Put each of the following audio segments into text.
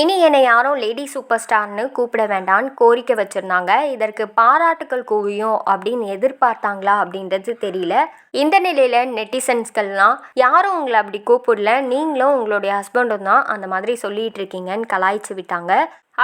இனி என்னை யாரும் லேடி சூப்பர் ஸ்டார்னு கூப்பிட வேண்டாம்னு கோரிக்கை வச்சுருந்தாங்க. இதற்கு பாராட்டுக்கள் குவியும் அப்படின்னு எதிர்பார்த்தாங்களா அப்படின்றது தெரியல. இந்த நிலையில் நெட்டிசன்ஸ்கள்லாம் யாரும் உங்களை அப்படி கூப்பிடல. நீங்களும் உங்களுடைய ஹஸ்பண்டும் தான் அந்த மாதிரி சொல்லிட்டு இருக்கீங்கன்னு கலாய்ச்சி விட்டாங்க.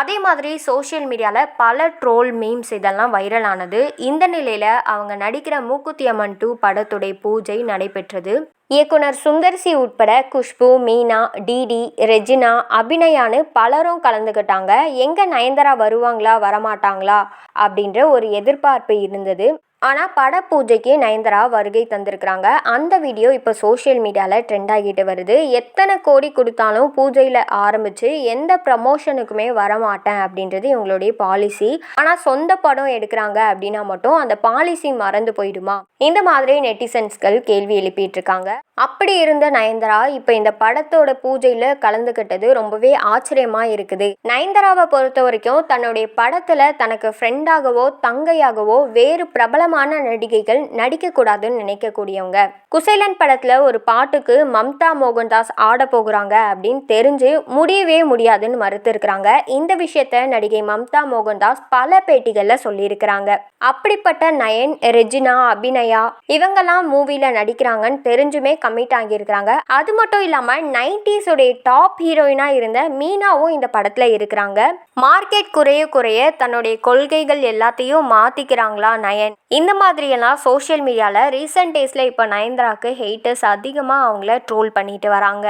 அதே மாதிரி சோஷியல் மீடியாவில் பல ட்ரோல் மீம்ஸ் இதெல்லாம் வைரல் ஆனது. இந்த நிலையில் அவங்க நடிக்கிற மூக்குத்தி அம்மன் டூ படத்துடைய பூஜை நடைபெற்றது. இயக்குனர் சுந்தர்சி உட்பட குஷ்பு மீனா டிடி ரெஜினா அபிநயான்னு பலரும் கலந்துக்கிட்டாங்க. எங்கே நயன்தாரா வருவாங்களா வரமாட்டாங்களா அப்படின்ற ஒரு எதிர்பார்ப்பு இருந்தது. ஆனால் பட பூஜைக்கு நயன்தாரா வருகை தந்திருக்கிறாங்க. அந்த வீடியோ இப்போ சோஷியல் மீடியாவில் ட்ரெண்ட் ஆகிட்டு வருது. எத்தனை கோடி கொடுத்தாலும் பூஜையில் ஆரம்பித்து எந்த ப்ரமோஷனுக்குமே வரமாட்டேன் அப்படின்றது இவங்களுடைய பாலிசி ஆனால் சொந்த படம் எடுக்கிறாங்க அப்படின்னா மட்டும் அந்த பாலிசி மறந்து போயிடுமா? இந்த மாதிரி நெட்டிசன்ஸ்கள் கேள்வி எழுப்பிட்டு இருக்காங்க அப்படி இருந்த நயன்தாரா இப்போ இந்த படத்தோட பூஜையில் கலந்துக்கிட்டது ரொம்பவே ஆச்சரியமாக இருக்குது. நயன்தாராவை பொறுத்த வரைக்கும் தன்னுடைய படத்தில் தனக்கு ஃப்ரெண்டாகவோ தங்கையாகவோ வேறு பிரபல பிரபலமான நடிகைகள் நடிக்கக்கூடாதுன்னு நினைக்கக்கூடியவங்க. குசேலன் படத்தில் ஒரு பாட்டுக்கு மம்தா மோகன்தாஸ் ஆட போகிறாங்க அப்படின்னு தெரிஞ்சு முடியவே முடியாதுன்னு மறுத்திருக்கிறாங்க. இந்த விஷயத்த நடிகை மம்தா மோகன்தாஸ் பல பேட்டிகளில் சொல்லியிருக்கிறாங்க. அப்படிப்பட்ட நயன் ரெஜினா அபிநயா இவங்கெல்லாம் மூவியில் நடிக்கிறாங்கன்னு தெரிஞ்சுமே கமிட் ஆகியிருக்கிறாங்க. அது மட்டும் இல்லாமல் நைன்டிஸுடைய டாப் ஹீரோயினாக இருந்த மீனாவும் இந்த படத்தில் இருக்கிறாங்க. மார்க்கெட் குறைய குறைய தன்னுடைய கொள்கைகள் எல்லாத்தையும் மாற்றிக்கிறாங்களா நயன்? இந்த மாதிரியெல்லாம் சோஷியல் மீடியாவில் ரீசெண்ட் டேஸில் இப்போ நயன்தாராவுக்கு ஹெய்ட்டர்ஸ் அதிகமாக அவங்கள ட்ரோல் பண்ணிட்டு வராங்க.